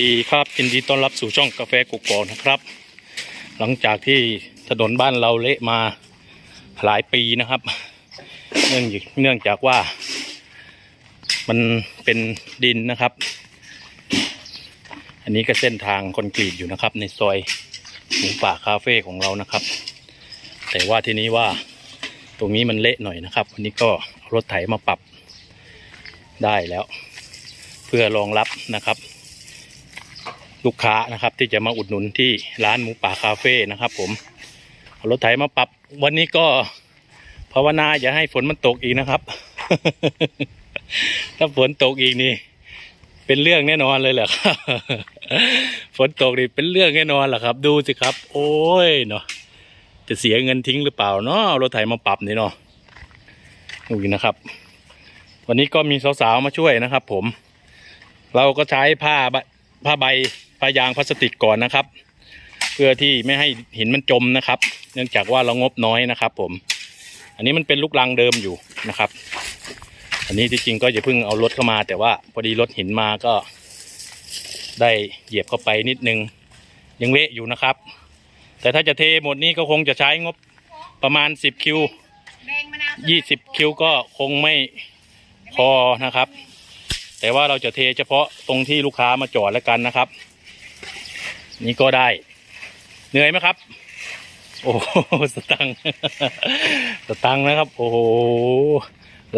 ดีครับยินดีต้อนรับสู่ช่องกาแฟกุกกอนะครับ หลังจากที่ถนนบ้านเราเละมาหลายปีนะครับ เนื่องเนื่องจากว่า มันเป็นดินนะครับ อันนี้ก็เส้นทางคอนกรีตอยู่นะครับ ในซอยหมูป่าคาเฟ่ของเรานะครับ แต่ว่าทีนี้ว่าตรงนี้มันเละหน่อยนะครับ วันนี้ก็เอารถไถมาปรับได้แล้ว เพื่อรองรับนะครับ ลูกค้านะครับ ที่จะมาอุดหนุนที่ร้านหมูป่าคาเฟ่นะครับ ผมเอารถไถมาปรับวันนี้ก็ภาวนาอย่าให้ฝนมันตกอีกนะครับ ถ้าฝนตกอีกนี่ เป็นเรื่องแน่นอนเลยแหละครับฝนตกนี่เป็นเรื่องแน่นอนแหละครับ ดูสิครับ โอ้ยเนาะจะเสียเงินทิ้งหรือเปล่าเนาะเอารถไถมาปรับนี่เนาะดูนะครับ วันนี้ก็มีสาวๆมาช่วยนะครับ ผม เราก็ใช้ผ้าผ้าใบ ผ้ายางพลาสติกก่อนนะครับ เพื่อที่ไม่ให้หินมันจมนะครับ เนื่องจากว่าเรางบน้อยนะครับ ผม อันนี้มันเป็นลูกรังเดิมอยู่นะครับ อันนี้ที่จริงก็จะเพิ่งเอารถเข้ามา แต่ว่าพอดีรถหินมาก็ ได้เหยียบเข้าไปนิดนึง ยังเละอยู่นะครับ แต่ถ้าจะเทหมดนี้ก็คงจะใช้งบประมาณ 10 คิว 20 คิวก็คงไม่พอนะครับ แต่ว่าเราจะเทเฉพาะตรงที่ลูกค้ามาจอดแล้วกันนะครับ นี่ก็ได้ เหนื่อยไหมครับ โอ้สตังค์สตังค์นะครับ โอ้โห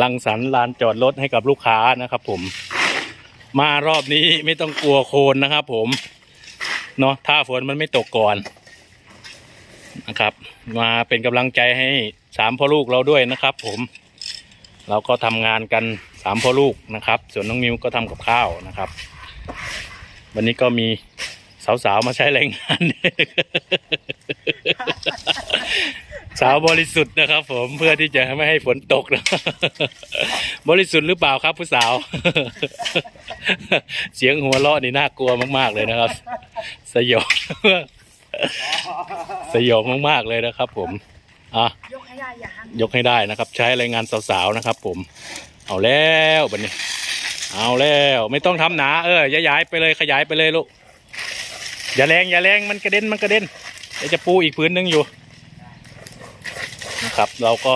ลังสรรลานจอดรถให้กับลูกค้านะครับ ผม มารอบนี้ไม่ต้องกลัวโคลนนะครับ ผมเนาะถ้าฝนมันไม่ตกก่อนนะครับ มาเป็นกำลังใจให้สามพ่อลูกเราด้วยนะครับ ผม เราก็ทำงานกันสามพ่อลูกนะครับ ส่วนน้องมิวก็ทำกับข้าวนะครับ วันนี้ก็มี สาวๆมาใช้แรงงาน สาวบริสุทธิ์นะครับ ผมเพื่อที่จะไม่ให้ฝนตกนะบริสุทธิ์หรือเปล่าครับผู้สาว เสียงหัวเราะนี่น่ากลัวมาก ๆ เลยนะครับ สยองสยองมากๆเลยนะครับ ผมอะยกให้ได้อย่าหันยกให้ได้นะครับ ใช้แรงงานสาวๆนะครับ ผม เอาแล้วบันนี้ เอาแล้ว ไม่ต้องทำหนาเออย้ายๆไปเลยขยายไปเลยลูก อย่าแรงอย่าแรงมันกระเด็นมันกระเด็นเดี๋ยวจะปูอีกพื้นหนึ่งอยู่นะครับ เราก็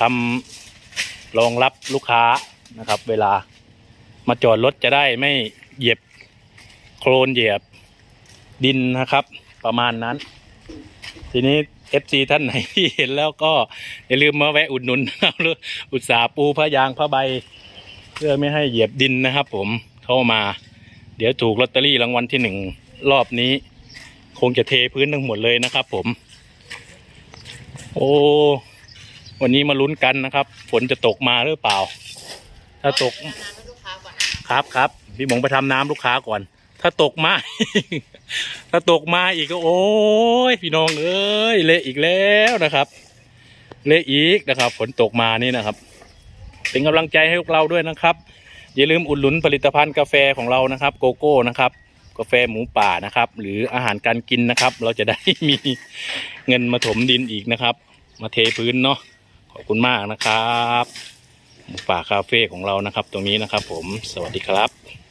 ทำรองรับลูกค้านะครับ เวลามาจอดรถจะได้ไม่เหยียบโคลนเหยียบดินนะครับ ประมาณนั้น ทีนี้ FC ท่านไหนที่เห็นแล้วก็อย่าลืมมาแวะอุดหนุนนะครับหรืออุตสาปูผ้ายางผ้าใบ เพื่อไม่ให้เหยียบดินนะครับ ผมเข้ามา เดี๋ยวถูกลอตเตอรี่รางวัลที่หนึ่ง รอบนี้ คงจะเทพื้นทั้งหมดเลยนะครับ ผม โอ้วันนี้มาลุ้นกันนะครับ ฝนจะตกมาหรือเปล่า ถ้าตกครับครับพี่หมงไปทำน้ำลูกค้าก่อน ถ้าตกมา ถ้าตกมาอีกก็โอ้ยพี่น้องเอ้ยเละอีกแล้วนะครับ เละอีกนะครับ ฝนตกมานี่นะครับ เป็นกำลังใจให้พวกเราด้วยนะครับ อย่าลืมอุดหนุนผลิตภัณฑ์กาแฟของเรานะครับ โกโก้นะครับ กาแฟหมูป่านะครับ หรืออาหารการกินนะครับ เราจะได้มีเงินมาถมดินอีกนะครับ มาเทพื้นเนาะขอบคุณมากนะครับหมูป่าคาเฟ่ของเรานะครับ ตรงนี้นะครับ ผมสวัสดีครับ